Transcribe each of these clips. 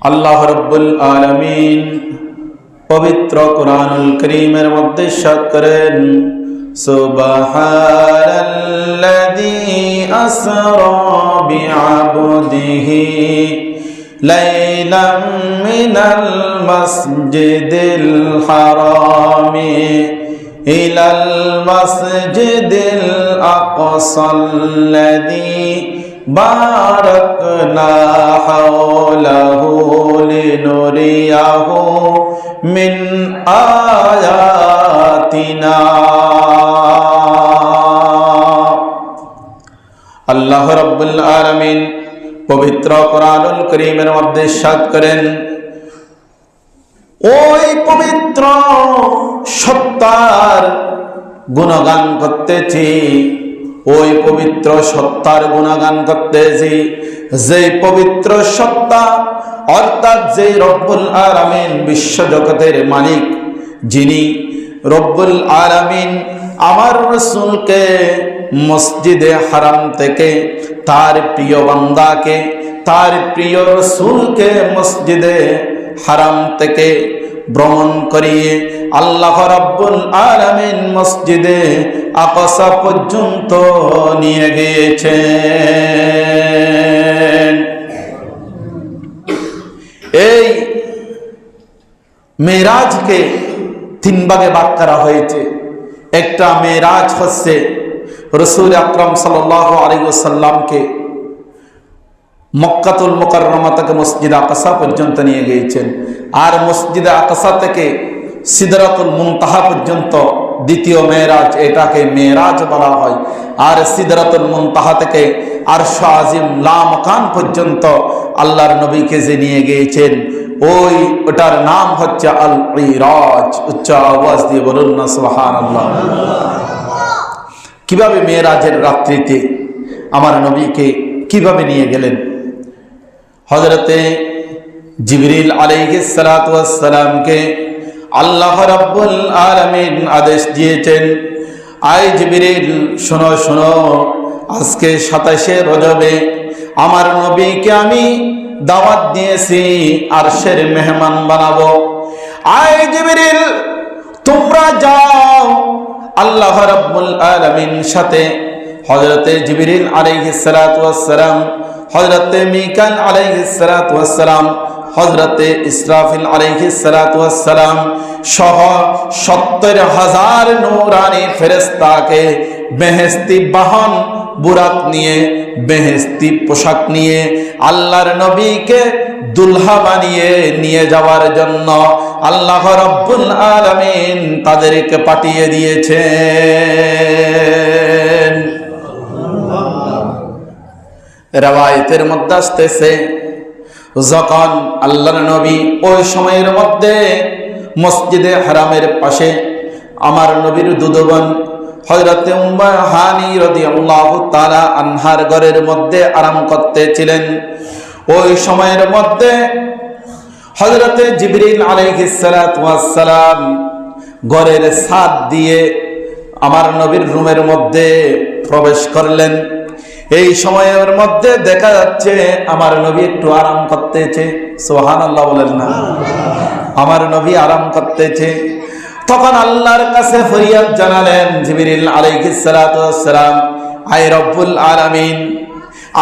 আল্লাহ রব্বুল আলমিন পবিত্র কোরআনুল করিমের মধ্যে সাত করেন, সুবহানাল্লাযী আসরা বিআবদিহি লাইলাম মিনাল মাসজিদিল হারামি ইলাল মাসজিদিল আকসাল্লাযী باركنا حوله لنريه من آياتنا আল্লাহ রব্বুল আলমিন পবিত্র কোরআনুল করিমের মধ্যে সাত করেন ওই পবিত্র সত্তার গুণগান করতেছি ওই পবিত্র সত্তার গুণগান করতেছি। যে পবিত্র সত্তা, অর্থাৎ যে রব্বুল আলামিন বিশ্ব জগতের মালিক, যিনি রব্বুল আলামিন আমার রসুলকে মসজিদে হারাম থেকে, তার প্রিয় বান্দাকে, তার প্রিয় রসুলকে মসজিদে হারাম থেকে ভ্রমণ করিয়ে আল্লাহ রাব্বুল আলামিন মসজিদে আকসা পর্যন্ত নিয়ে গিয়েছেন। এই মেরাজকে তিন ভাগে ভাগ করা হয়েছে। একটা মেরাজ হচ্ছে রসুল আকরম সাল আলিগুসাল্লামকে মক্কাতুল মোকাররমা থেকে মসজিদ আকাশা পর্যন্ত নিয়ে গিয়েছেন। আর মসজিদ আকাশা থেকে সিদরাতুল মুনতাহা পর্যন্ত দ্বিতীয় মেয়েরাজ, এটাকে মেয়েরাজ বলা হয়। আর সিদরাতুল মুনতাহা থেকে আর আজিম লামকান পর্যন্ত আল্লাহর নবীকে যে নিয়ে গিয়েছেন, ওই, ওটার নাম হচ্ছে আল ইরাজ উচ্চ আওয়াজ দিয়ে বলুন না সুহান আল্লাহ কীভাবে মেয়েরাজের রাত্রিতে আমার নবীকে কীভাবে নিয়ে গেলেন? হজরতে জিবরিল আলাইসালামকে আল্লাহ রাব্বুল আলমিন আদেশ দিয়েছেন আই জিবরিল, শোনো শোনো, আজকে সাতাশে রজবে আমার নবীকে আমি দাওয়াত দিয়েছি আর সের মেহমান বানাবো। আই জিবরিল, তোমরা যাও আল্লাহ রাব্বুল আলমিন সাথে। হজরতে জিবরিল আলাইহিস সালাম হজরতে মিকান আলাইহিসালাম হজরতে ইসরাফিল আলাইহিসালাম সহ সত্তর হাজার নৌরানি ফেরেস্তাকে বেহেস্তি বাহন বুরাক নিয়ে বেহেস্তি পোশাক নিয়ে আল্লাহর নবীকে দুলহা বানিয়ে নিয়ে যাওয়ার জন্য আল্লাহ রব্বুল আলমিন তাদেরকে পাঠিয়ে দিয়েছে রেওয়ায়তের মধ্যে আসতেছে যখন আল্লাহ নবী ওই সময়ের মধ্যে মসজিদে হারামের পাশে আমার নবীর দুদবন হজরতে উম্মা হানি রদি আল্লাহ তারা আনহার ঘরের মধ্যে আরাম করতেছিলেন, ওই সময়ের মধ্যে হজরতে জিবরিল আলাইহিসালাম ঘরের ছাদ দিয়ে আমার নবীর রুমের মধ্যে প্রবেশ করলেন। এই সময়ের মধ্যে দেখা যাচ্ছে আমার নবী একটু আরাম করতেছে। সোহান আল্লাহ বলেন না। আমার নবী আরাম করতেছে। তখন আল্লাহর কাছে ফরিয়াদ জানালেন জিবিরিল আলাইহিসসালাম আই রব্বুল আলামিন,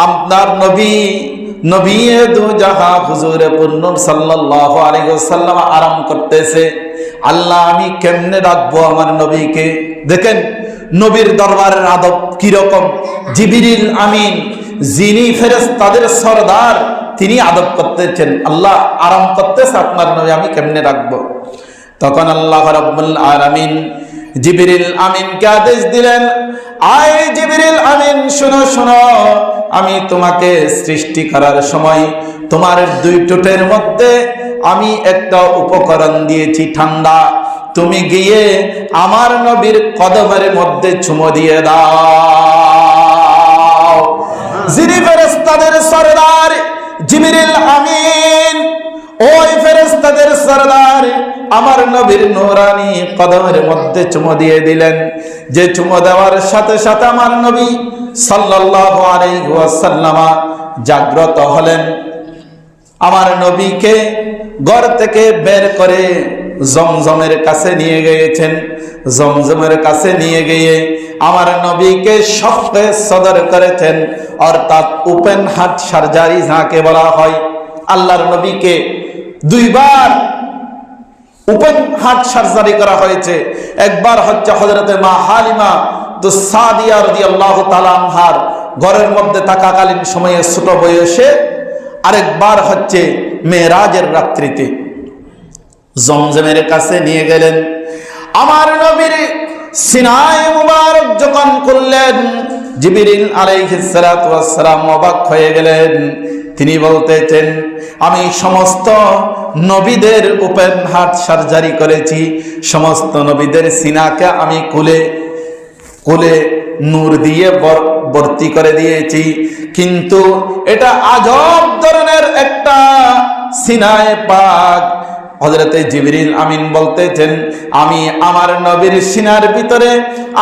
আপনার নবী নবী দু জাহা হুজুরে পূর্ণ সাল্লাল্লাহু আলাইহি ওয়াসাল্লাম আরাম করতেছে। আল্লাহ আমি কেমনে রাখব আমার নবীকে? দেখেন নবীর দরবারের আদব কীরকম জিবিরিল আমিন, যিনি ফেরেস তাদের সরদার, তিনি আদব করতেছেন। আল্লাহ আরাম করতেছে আপনার নবী, আমি কেমনে রাখব? তখন আল্লাহ রব্বুল আলামিন জিবিরিল আমিনকে আদেশ দিলেন, আয় জিবিরিল আমিন, শোনো শোনো, আমি তোমাকে সৃষ্টি করার সময় তোমার দুই টোটের মধ্যে আমি একটা উপকরণ দিয়েছি, ঠান্ডা। তুমি গিয়ে আমার নবীর কদমের মধ্যে চুমো দিয়ে দাও। যিনি ফেরেস্তাদের সরদার, জিবিরিল আমিন, ওই ফেরেস্তাদের সরদার আমার নবীর নোরানি কদমের মধ্যে চুমো দিয়ে দিলেন। যে চুমো দেওয়ার সাথে সাথে আমার নবী সাল্লাল্লাহু আলাইহি জাগ্রত হলেন। আমার নবীকে ঘর থেকে বের করে জমজমের কাছে নিয়ে গিয়েছেন। জমজমের কাছে নিয়ে গিয়ে আমার নবীকে সফে সদর করেছেন। অর্থাৎ ওপেন হার্ট সার্জারি যাকে বলা হয়, আল্লাহর নবীকে দুইবার ওপেন হার্ট সার্জারি করা হয়েছে। একবার হচ্ছে হজরতে মা হালিমা তো সাদিয়া রাদিয়াল্লাহু তাআলা আনহার ঘরের মধ্যে থাকাকালীন সময়ে ছোট বয়সে আরেকবার হচ্ছে মেয়েরাজের রাত্রিতে জমজমের কাছে নিয়ে গেলেন। আমার নবীর সিনায় মুবারক যখন করলেন, জিবিরিল আলাইহিস সালাতু ওয়াস সালাম অবাক হয়ে গেলেন। তিনি বলতেছেন, আমি সমস্ত নবীদের ওপেন হার্ট সার্জারি করেছি। সমস্ত নবীদের সিনাকে আমি কুলে, কোলে নূর দিয়ে ভর্তি করে দিয়েছি। কিন্তু এটা আজব ধরনের একটা সিনায় পাক হজরতে জিবরিল আমিন বলতেছেন, আমি আমার নবীর সিনার ভিতরে,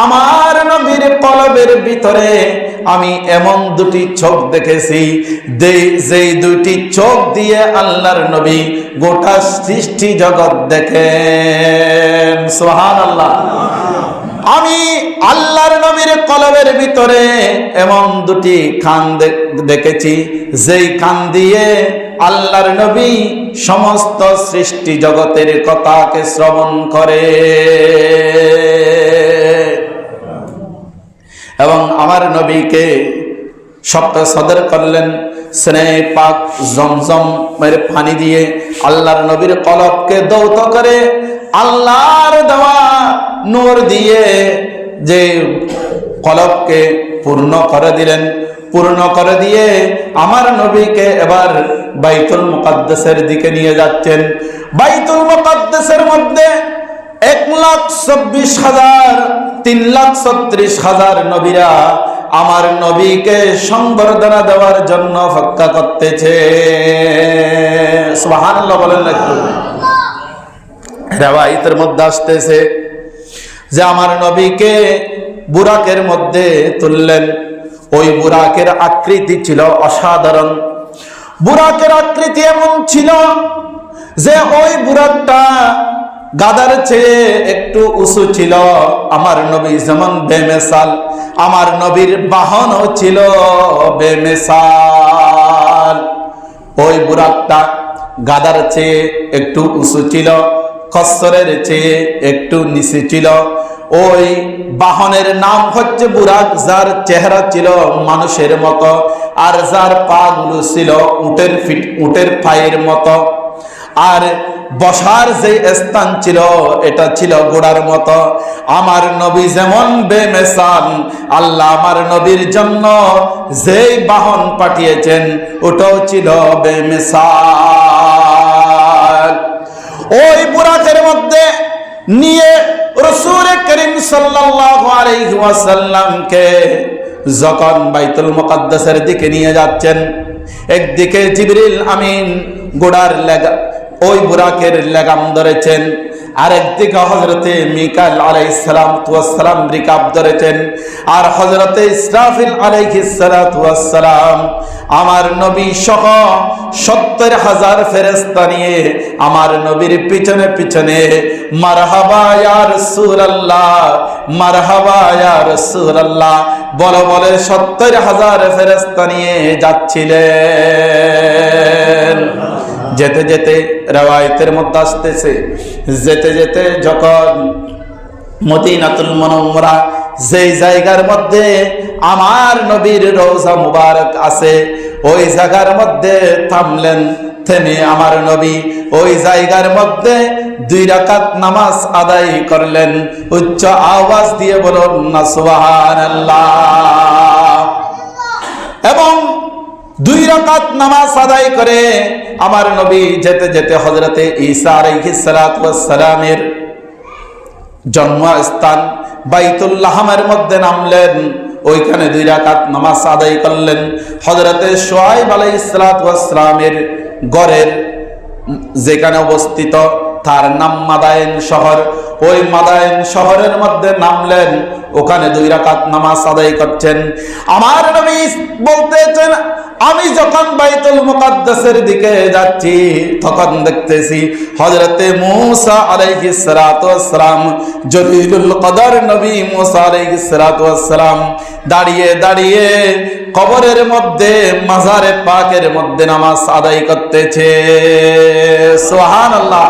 আমার নবীর কলবের ভিতরে আমি এমন দুটি চোখ দেখেছি যেই দুটি চোখ দিয়ে আল্লাহর নবী গোটা সৃষ্টি জগৎ দেখেন। সোহান আল্লাহ আমি আল্লাহর নবীর কলবের ভিতরে এমন দুটি খান দেখেছি, যেই খান দিয়ে আল্লাহর নবী সমস্ত সৃষ্টি জগতের কথাকে শ্রবণ করে। এবং আমার নবীকে সপ্ত সদর করলেন, স্নেহ পাক জমজমের পানি দিয়ে আল্লাহর নবীর কলবকে দৌত করে আল্লাহর দেওয়া নূর দিয়ে যে কলবকে পূর্ণ করে দিলেন। পূর্ণ করে দিয়ে আমার নবীকে এবার বাইতুল মুকাদ্দাসের দিকে নিয়ে যাচ্ছেন। বাইতুল মুকাদ্দাসের মধ্যে এক লাখ চব্বিশ হাজার, তিন লাখ ছত্রিশ হাজার নবীরা আমার নবীকে সংবর্ধনা দেওয়ার জন্য অপেক্ষা করতেছে। বলেন মধ্যে আসতেছে যে আমার নবীকে বুরাকের মধ্যে তুললেন। ওই বুরাকের আকৃতি ছিল অসাধারণ। বুরাকের আকৃতি এমন ছিল যে ওই বুরাকটা গাদার চেয়ে একটু উঁচু ছিল। আমার নবী যেমন বেমেসাল, আমার নবীর বাহনও ছিল বেমেসাল। ওই বুরাকটা গাদার চেয়ে একটু উঁচু ছিল। খসরের চেয়ে একটু নিচে ছিল। ওই বাহনের নাম হচ্ছে বুরাক যার চেহারা ছিল মানুষের মতো, আর যার পা গুলো ছিল উটের ফিট, উটের পায়ের মতো। আর বসার যে স্থান ছিল, এটা ছিল গোড়ার মতো। আমার নবী যেমন বেমেসান আল্লাহ আমার নবীর জন্য যেই বাহন পাঠিয়েছেন, ওটাও ছিল বেমেসাল। ওই বুরাকের মধ্যে নিয়ে রসুল করিম সাল্লাসাল্লামকে যখন বাইতুল মোকাদ্দাসের দিকে নিয়ে যাচ্ছেন, একদিকে জিবরিল আমিন গোড়ার লেগা ওই বুরাকের লেগাম ধরেছেন। আরেকদিকে হজরতে মিকাল আলাইসালাম তুয়াসালাম রিকাব ধরেছেন। আর হজরতে ইসরাফিল আলাইহিসালাম আমার নবী সহ সত্তর হাজার ফেরেস্তা নিয়ে আমার নবীর পিছনে পিছনে মারহাবায়ার সুরাল্লাহ মারহাবায়ার সুরাল্লাহ বলে বলে সত্তর হাজার ফেরেস্তা নিয়ে যাচ্ছিলেন। যেতে যেতে রেওয়ায়তের মধ্যে আসতেছে। যেতে যেতে যখন মদিনাতুল মনোমরা যেই জায়গার মধ্যে আমার নবীর রোজা মুবারক আছে, ওই জায়গার মধ্যে থামলেন থেমে আমার নবী। ওই জায়গার মধ্যে দুই রাকাত নামাজ আদায় করলেন। উচ্চ আওয়াজ দিয়ে বলুন না, সুবহানাল্লাহ। এবং দুই রাকাত নামাজ আদায় করে আমার নবী যেতে যেতে হজরতে ঈসা আলাইহিস সালামের জন্মস্থান বাইতুল্লাহামের মধ্যে নামলেন। ওইখানে দুই রাকাত নামাজ আদায় করলেন। হজরতে সোয়াইব আলাইসালামের গড়ের যেখানে অবস্থিত তার নাম মাদায়ন শহর। ওই মাদায়ন শহরের মধ্যে নামলেন। ওখানে দুই রাকাত নামাজ আদায় করছেন। আমার নবী বলতেছেন আমি যখন বাইতুল মুকাদ্দাসের দিকে যাচ্ছি, তখন দেখতেছি হযরতে মূসা আলাইহিস সালাতু ওয়াসসালাম, জলিলুল কদর নবী মূসা আলাইহিস সালাতু ওয়াসসালাম দাঁড়িয়ে দাঁড়িয়ে কবরের মধ্যে, মাজারে পাকের মধ্যে নামাজ আদায় করতেছে। সুবহানাল্লাহ।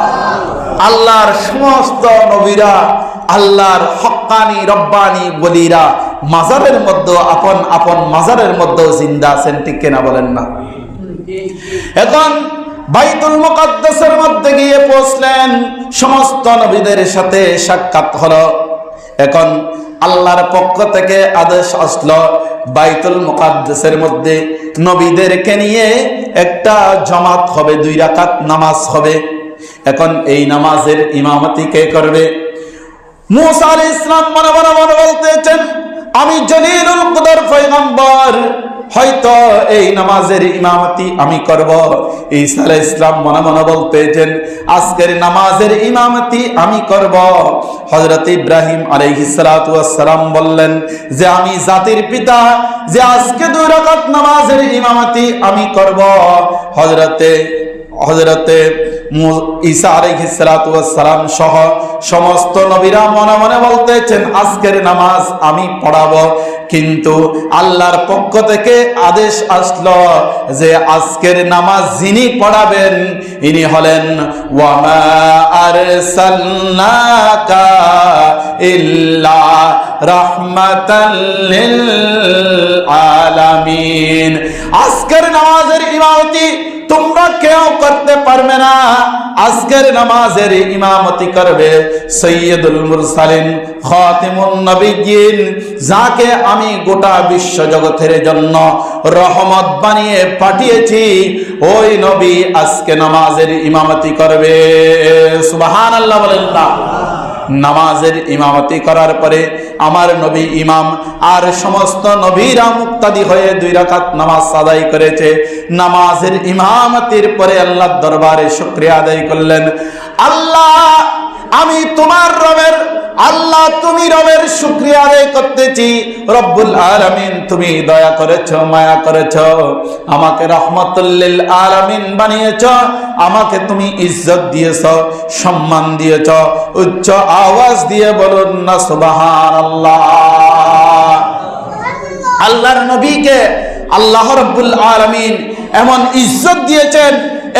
আল্লাহর সমস্ত নবীরা, আল্লাহর হক্কানি রব্বানি বলিরা মাজারের মধ্যে, আপন আপন মাজারের মধ্যেও জিন্দা আছেন, ঠিক কেনা বলেন না? এখন বাইতুল মুকাদ্দাসের মধ্যে গিয়ে পৌঁছলেন, সমস্ত নবীদের সাথে সাক্ষাৎ হলো। এখন আল্লাহর পক্ষ থেকে আদেশ আসলো, বাইতুল মুকাদ্দাসের মধ্যে নবীদেরকে নিয়ে একটা জামাত হবে, দুই রাকাত নামাজ হবে। এখন এই নামাজের ইমামতি কে করবে? মুসা আলাইহিস মনে মনে বলতেছেন আমি জলিলুল কদর পয়গম্বর, হয়তো এই নামাজের ইমামতি আমি করব। ঈসা ইসলাম মনে মনে বলতেছেন, আজকের নামাজের ইমামতি আমি করব। হযরত ইব্রাহিম আলাইহিস সালাতু বললেন, যে আমি জাতির পিতা, যে আজকে দুই রাকাত নামাজের ইমামতি আমি করব। হযরতে হজরতে ঈসা সালাম সহ সমস্ত নবীরা মনে মনে বলতেছেন, আজকের নামাজ আমি পড়াবো। কিন্তু আল্লাহর পক্ষ থেকে আদেশ আসলো যে, আজকের নামাজ যিনি পড়াবেন, ইনি হলেন আলামিন। আজকের নামাজের তোমরা কেউ করতে পারবে না। আজকের নামাজের ইমামতি করবে সৈয়দুল মুরসালিন, খাতিমুন যাকে আমি গোটা বিশ্ব জগতের জন্য রহমত বানিয়ে পাঠিয়েছি। ওই নবী আজকে নামাজের ইমামতি করবে। সুবহানাল্লাহ বলেন না। নামাজের ইমামতি করার পরে আমার নবী ইমাম আর সমস্ত নবীরা মুক্তাদি হয়ে দুই রাকাত নামাজ আদায় করেছে। নামাজের ইমামতির পরে আল্লাহর দরবারে শুক্রিয়া আদায় করলেন। আল্লাহ, আমি তোমার রবের আল্লাহ, তুমি রবের শুক্রিয়া আদায় করতেছি। রব্বুল আলামিন, তুমি দয়া করেছ, মায়া করেছ, আমাকে রহমতুল্লিল আলামিন বানিয়েছ, আমাকে তুমি ইজ্জত দিয়েছ, সম্মান দিয়েছ, উচ্চ আওয়াজ দিয়ে বলুন না, সুবহানাল্লাহ। আল্লাহর নবীকে আল্লাহ রব্বুল আলামিন এমন ইজ্জত দিয়েছেন,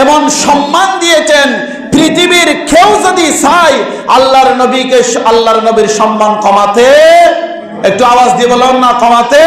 এমন সম্মান দিয়েছেন পৃথিবীর কেউ যদি চাই আল্লাহর নবীকে আল্লাহর নবীর সম্মান কমাতে, একটু আওয়াজ দিয়ে বললাম না, কমাতে?